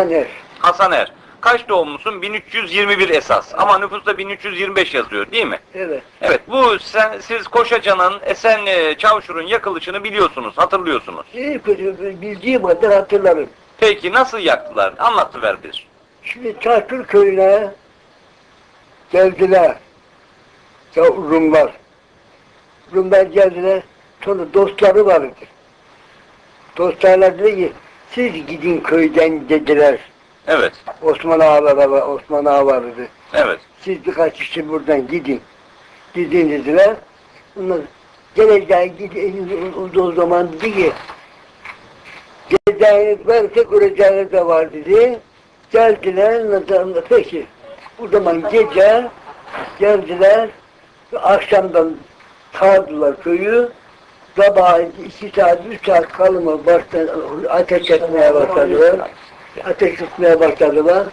Haner. Hasan Er. Kaç doğumlusun? 1321 esas. Ama nüfusta 1325 yazıyor değil mi? Evet. Evet bu sen, siz Koşaca'nın Esen e, Çavuşur'un yakılışını biliyorsunuz, hatırlıyorsunuz. İyi kötü bildiğim kadar hatırlarım. Peki nasıl yaktılar? Anlatıver bir. Şimdi Çarkır köyüne geldiler. Ya Rumlar. Rumlar geldiler. Sonra dostları vardı. Dostlarına dedi ki siz gidin köyden dediler. Evet, Osman ağalara var, Osman ağa vardı. evet. Siz birkaç kişi buradan gidin. Gidin dediler. Onlar geleceğe gidin o, o zaman dedi ki geleceğiniz varsa göreceğiniz de var dedi. Geldiler. nasıl- Peki. O zaman gece geldiler. Akşamdan sardılar köyü. Sabah iki saat, üç saat kalımı baştan ateş etmeye başladılar. Ateş etmeye başladılar.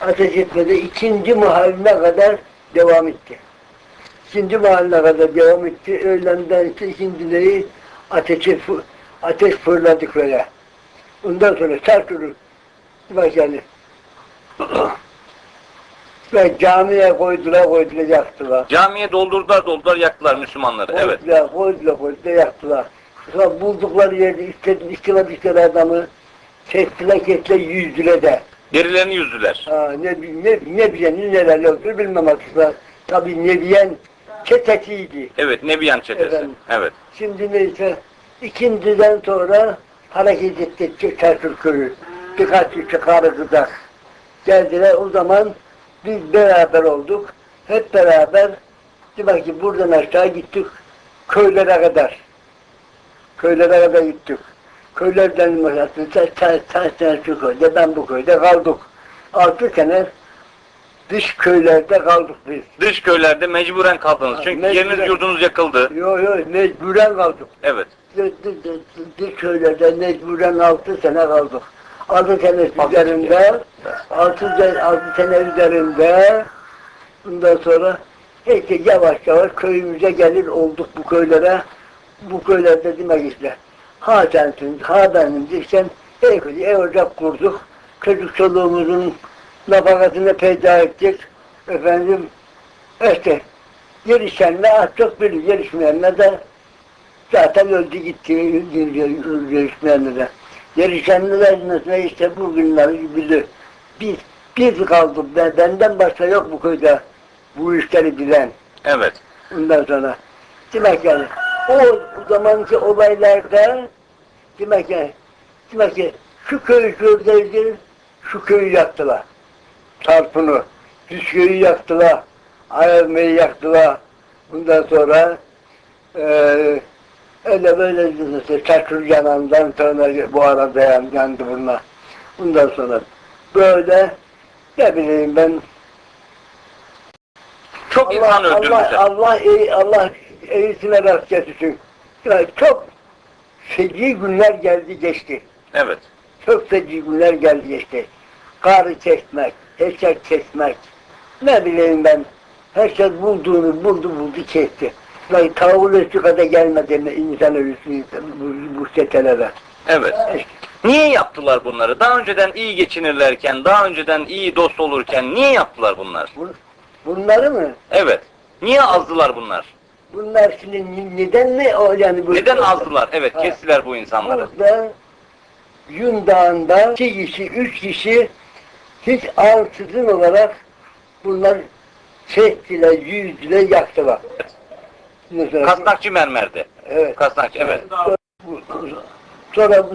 Ateş etmede ikinci mahalline kadar devam etti. İkinci mahalline kadar devam etti. Öğlenden işte ikindileri ateşi, ateş fırladık böyle. Ondan sonra sarkılır. Bak yani. Ve camiye koydular, koydular, yaktılar. Camiye doldurdular, doldurdular, yaktılar Müslümanları. Evet, Koydular, koydular, koydular, yaktılar. Sonra buldukları yerde istedi, istedikleri adamı kestiler, kestiler, yüzdüler de. derilerini yüzdüler. Ha, ne, ne, ne bilenin neler yoktur bilmem aslında. Tabii Nebiyen çetesiydi. Evet, Nebiyan çetesi. Efendim. Evet, Şimdi neyse ikindiden sonra hareket etti Çarkır köyü. Birkaç kişi karı kızak geldiler. O zaman biz beraber olduk. Hep beraber demek ki buradan aşağı gittik köylere kadar. Köylere kadar gittik. Köylerden mesela sen, şu köyde, ben bu köyde kaldık. Altı sene dış köylerde kaldık biz. dış köylerde mecburen kaldınız. Ha, Çünkü mecburen. yeriniz yurdunuz yakıldı. Yok yok mecburen kaldık. Evet, Bir köylerde mecburen altı sene kaldık. Altı sene üzerinde, altı, altı sene üzerinde, bundan sonra işte yavaş yavaş köyümüze gelir olduk bu köylere. Bu köylerde demek işte, ha sensin, ha benim diysen, ev, ocak kurduk. Çocuk çoluğumuzun nafakasını peyda ettik. Efendim, işte, gelişenle az çok bilir, gelişmeyenle de zaten öldü gitti görüşmeyenler de. Yarışanlar mesela işte bugünler bilir. Biz, biz kaldık. Ben, benden başka yok bu köyde bu işleri bilen. evet. Ondan sonra. Demek yani o zamanki olaylarda demek ki demek ki şu köy şuradaydı, şu köyü yaktılar. Tarpını, köyü yaktılar. Ayazmayı yaktılar. Bundan sonra eee öyle böyle işte Çakır yanından sonra bu arada yan, yandı bunlar. Bundan sonra böyle ne bileyim ben Çok insan Allah, öldürmüşler. Allah, iyi, Allah iyisine rast getirsin. Yani çok feci günler geldi geçti. Evet, Çok feci günler geldi geçti. Karı kesmek, eşek kesmek, ne bileyim ben, herkes bulduğunu buldu buldu kesti. Tavuğun üstü kadar gelmedi mi insan ölüsü bu, bu çetelere. evet. Niye yaptılar bunları? Daha önceden iyi geçinirlerken, daha önceden iyi dost olurken niye yaptılar bunlar? Bu- Bunları mı? Evet. Niye azdılar bunlar? Bunlar şimdi ni- neden mi o yani bu? Neden azdılar? Evet, Ha. kestiler bu insanları. Burada Yun Dağı'nda iki kişi, üç kişi hiç ansızın olarak bunlar çektiler, yüzdüler, yaktılar. Mesela, Kasnakçı mermerde. evet. Kasnakçı, evet. Sonra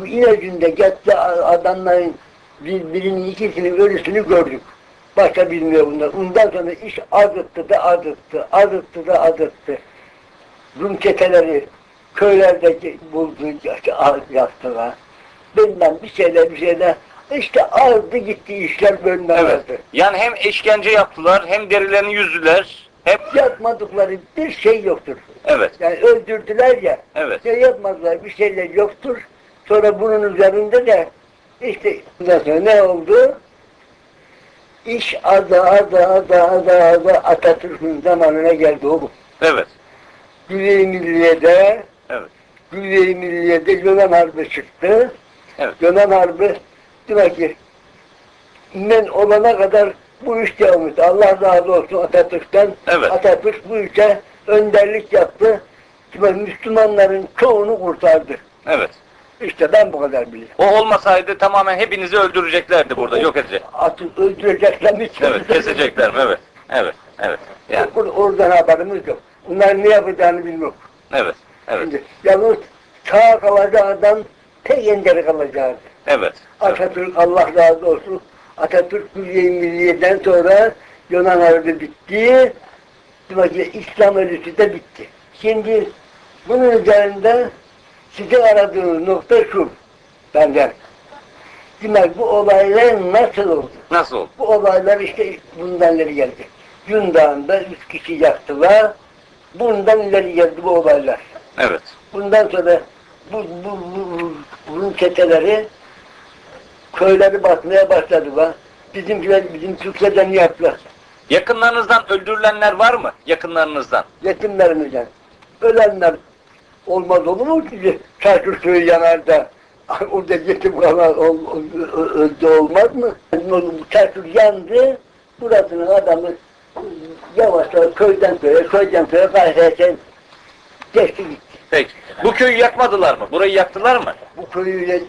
bu İnegün'de gitti adamların bir, birinin ikisinin ölüsünü gördük. Başka bilmiyor bunlar. Ondan sonra iş azıttı da azıttı, azıttı da azıttı. Rum çeteleri köylerde buldu, işte, az yaktılar. Bilmem bir şeyler bir şeyler. İşte azdı gitti işler bölme Evet. Yani hem işkence yaptılar, hem derilerini yüzdüler. Hep Yapmadıkları bir şey yoktur. evet, Yani öldürdüler ya. evet. Şey yapmadılar, bir şeyler yoktur. Sonra bunun üzerinde de işte ondan sonra ne oldu? İş adı adı adı adı adı Atatürk'ün zamanına geldi oğlum. Evet. Güney Milliye'de Evet. Güney Milliye'de Yunan Harbi çıktı. Evet. Yunan Harbi Demek ki ben olana kadar bu iş devam etti. Allah razı olsun Atatürk'ten. Evet. Atatürk bu işe önderlik yaptı. Demek Müslümanların çoğunu kurtardı. Evet. İşte ben bu kadar biliyorum. O olmasaydı tamamen hepinizi öldüreceklerdi burada, yok edecek. Atı öldürecekler mi? Evet, kesecekler mi? Evet. Evet. Evet. Yani, Or- Oradan haberimiz yok. Bunlar ne yapacağını bilmiyor. evet. Evet. Şimdi yalnız sağ kalacağı adam tek engeli kalacaktı. Evet. Evet. Atatürk Allah razı olsun. Atatürk Külliye Milliye'den sonra Yunan Harbi bitti. Demek ki İslam ölüsü de bitti. Şimdi bunun üzerinde sizin aradığınız nokta şu benden. Demek bu olaylar nasıl oldu? Nasıl oldu? Bu olaylar işte bundan ileri geldi. Yundan'da üç kişi yaktılar. Bundan ileri geldi bu olaylar. Evet. Bundan sonra bu, bu, bu, bu Rum çeteleri köyleri basmaya başladılar. Bizimkiler bizim Türklerden yaptılar. Yakınlarınızdan öldürülenler var mı? Yakınlarınızdan. Yetimlerimizden. Ölenler olmaz olur mu ki? Çarşı suyu yanar da orada yetim kalan ol, öldü olmaz mı? Çarşı yandı. Burasının adamı yavaş yavaş köyden köye, köyden köye kahreten geçti gitti. Peki. Bu köyü yakmadılar mı? Burayı yaktılar mı? Bu köyü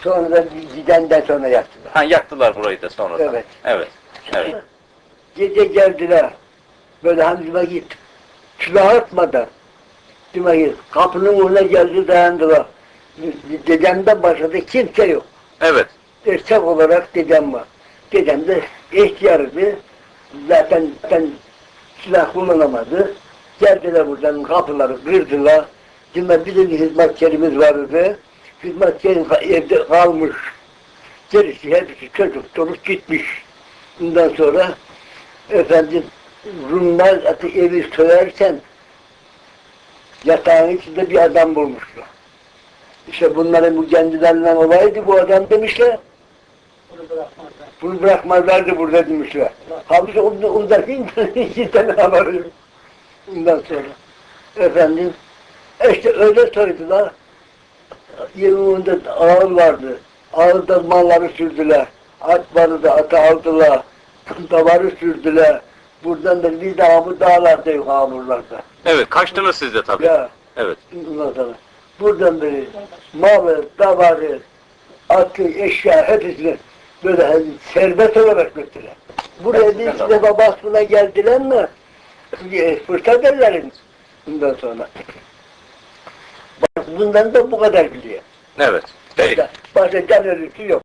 sonra gidenden sonra yaptılar. Ha yaktılar burayı da sonradan. Evet. Evet. Evet. Gece geldiler. Böyle Hamzıma git. Silah atmadan. Ki kapının önüne geldi dayandılar. Dedemden başladı kimse yok. Evet. Erkek olarak dedem var. Dedem de ihtiyarıydı. Zaten, zaten silah kullanamadı. Geldiler buradan kapıları kırdılar. Şimdi bizim hizmetçilerimiz vardı. Hizmetçilerin evde kalmış. Gerisi hepsi çocuk çocuk gitmiş. Bundan sonra efendim Rumlar atı evi söylerken yatağın içinde bir adam bulmuşlar. İşte bunların bu kendilerinden olaydı bu adam demişler. Bunu bırakmazlardı burada demişler. Halbuki onda, ondaki iki tane haberi yok. Ondan sonra efendim işte öyle söylediler. Yanında ağır vardı. Ağırda malları sürdüler. At vardı, atı aldılar. Davarı sürdüler. Buradan da bir daha bu dağlarda hamurlarda. Evet. Kaçtınız siz de tabii. Ya Evet. ondan buradan beri malı, davarı, atı, eşya hepsini böyle hani serbest olarak götürdüler. Buraya bir iki defa baskına geldiler mi e, fırsat ellerin bundan sonra. Bundan da bu kadar biliyor. Evet. Başka, başka can ölüsü yok.